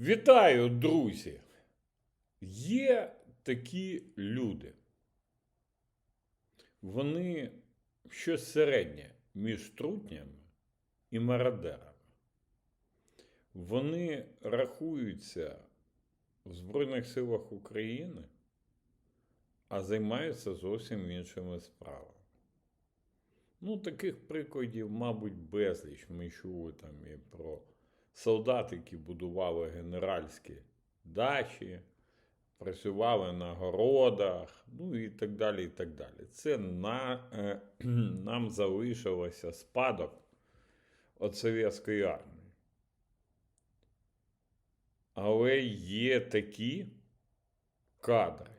Вітаю, друзі! Є такі люди. Вони щось середнє між трутнями і мародерами. Вони рахуються в Збройних силах України, а займаються зовсім іншими справами. Ну, таких прикладів, мабуть, безліч. Ми чули там і про солдат, які будували генеральські дачі, працювали на городах, ну і так далі. і так далі. Це на, е, нам залишилося спадок від совєтської армії. Але є такі кадри,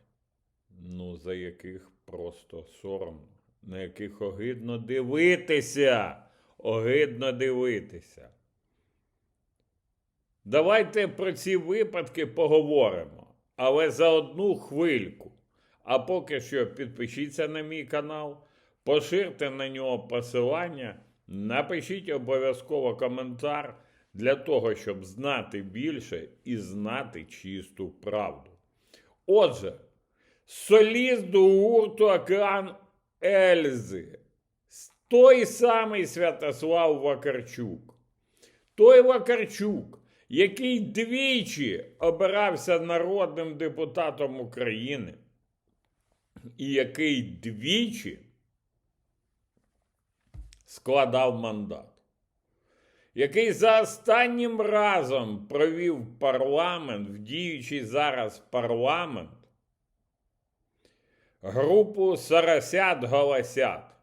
ну, за яких просто соромно, на яких огидно дивитися. Огидно дивитися. Давайте про ці випадки поговоримо, але за одну хвильку. А поки що підпишіться на мій канал, поширте на нього посилання, напишіть обов'язково коментар для того, щоб знати більше і знати чисту правду. Отже, соліст до гурту Океан Ельзи, той самий Святослав Вакарчук. Той Вакарчук, який двічі обирався народним депутатом України, і який двічі складав мандат, який за останнім разом провів парламент, в діючий зараз парламент, групу Соросят Голосят,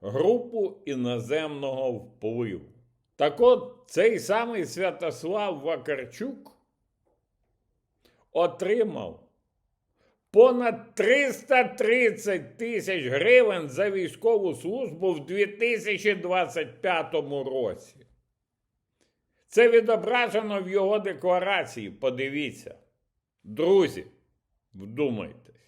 групу іноземного впливу. Так от цей самий Святослав Вакарчук отримав понад 330 тисяч гривень за військову службу в 2025 році. Це відображено в його декларації. Подивіться. Друзі, вдумайтесь.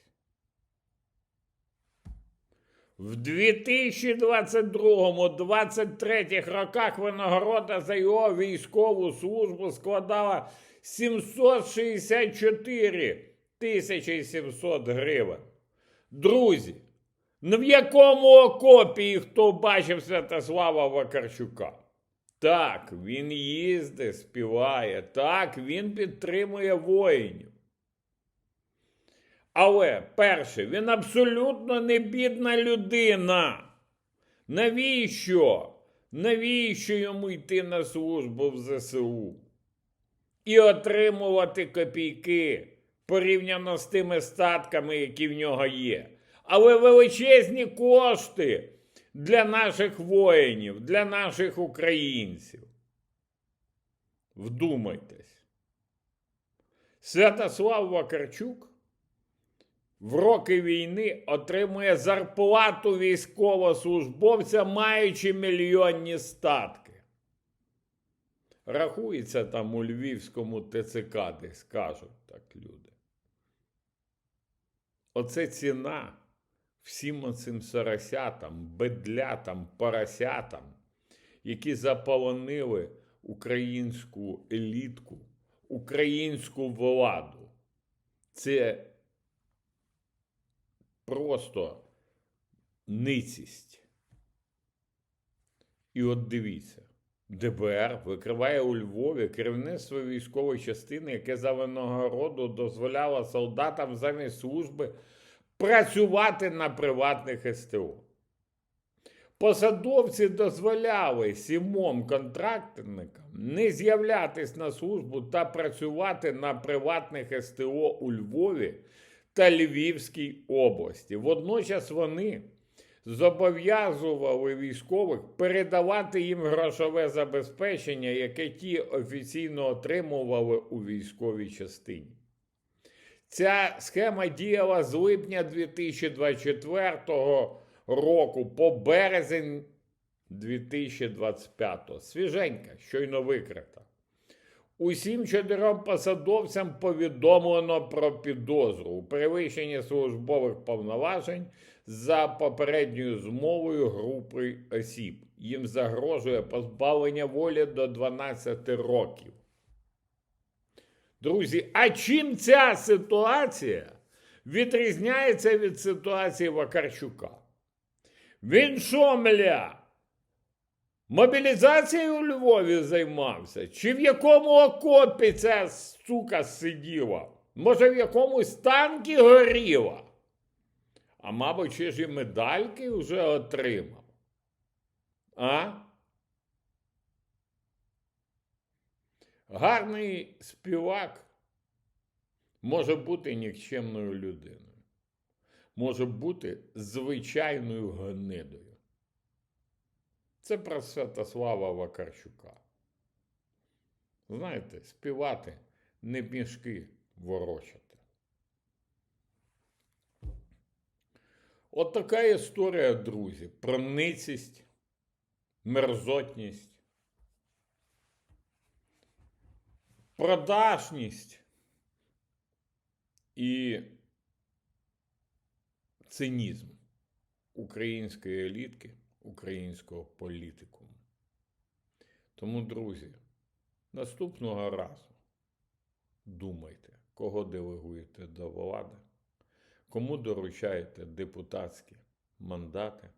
В 2022-2023 роках винагорода за його військову службу складала 764 тисячі 700 гривень. Друзі, ну в якому окопі хто бачив Святослава Вакарчука? Так, він їздить, співає, так, він підтримує воїнів. Але перше, він абсолютно не бідна людина. Навіщо? Навіщо йому йти на службу в ЗСУ? І отримувати копійки порівняно з тими статками, які в нього є. Але величезні кошти для наших воїнів, для наших українців. Вдумайтесь. Святослав Вакарчук в роки війни отримує зарплату військовослужбовця, маючи мільйонні статки. Рахується там у Львівському ТЦК, десь кажуть так люди. Оце ціна всім оцим соросятам, бедлятам, поросятам, які заполонили українську елітку, українську владу. Це просто ницість. І от дивіться, ДБР викриває у Львові керівництво військової частини, яке за винагороду дозволяло солдатам замість служби працювати на приватних СТО. Посадовці дозволяли сімом контрактникам не з'являтись на службу та працювати на приватних СТО у Львові та Львівській області. Водночас вони зобов'язували військових передавати їм грошове забезпечення, яке ті офіційно отримували у військовій частині. Ця схема діяла з липня 2024 року по березень 2025. Свіженька, щойно викрита. Усім чотирьом посадовцям повідомлено про підозру у перевищенні службових повноважень за попередньою змовою групи осіб. Їм загрожує позбавлення волі до 12 років. Друзі, а чим ця ситуація відрізняється від ситуації Вакарчука? Він що, мля? Мобілізацією у Львові займався? Чи в якому окопі ця сука сиділа? Може, в якомусь танкі горіла? А мабуть, ще ж і медальки вже отримав. А? Гарний співак може бути нікчемною людиною, може бути звичайною гнидою. Це про Святослава Вакарчука. Знаєте, співати не мішки ворочати. От така історія, друзі, про ницість, мерзотність, продажність і цинізм української елітки, українського політикуму. Тому, друзі, наступного разу думайте, кого делегуєте до влади, кому доручаєте депутатські мандати,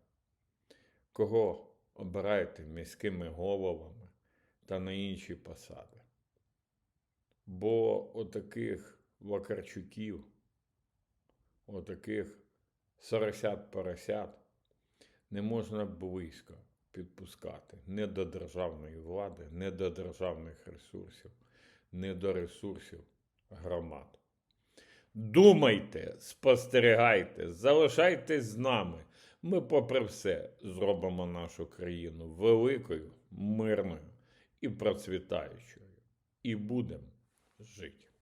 кого обираєте міськими головами та на інші посади. Бо отаких Вакарчуків, отаких соросят-поросят не можна близько підпускати не до державної влади, не до державних ресурсів, не до ресурсів громад. Думайте, спостерігайте, залишайтесь з нами. Ми, попри все, зробимо нашу країну великою, мирною і процвітаючою. І будемо жити.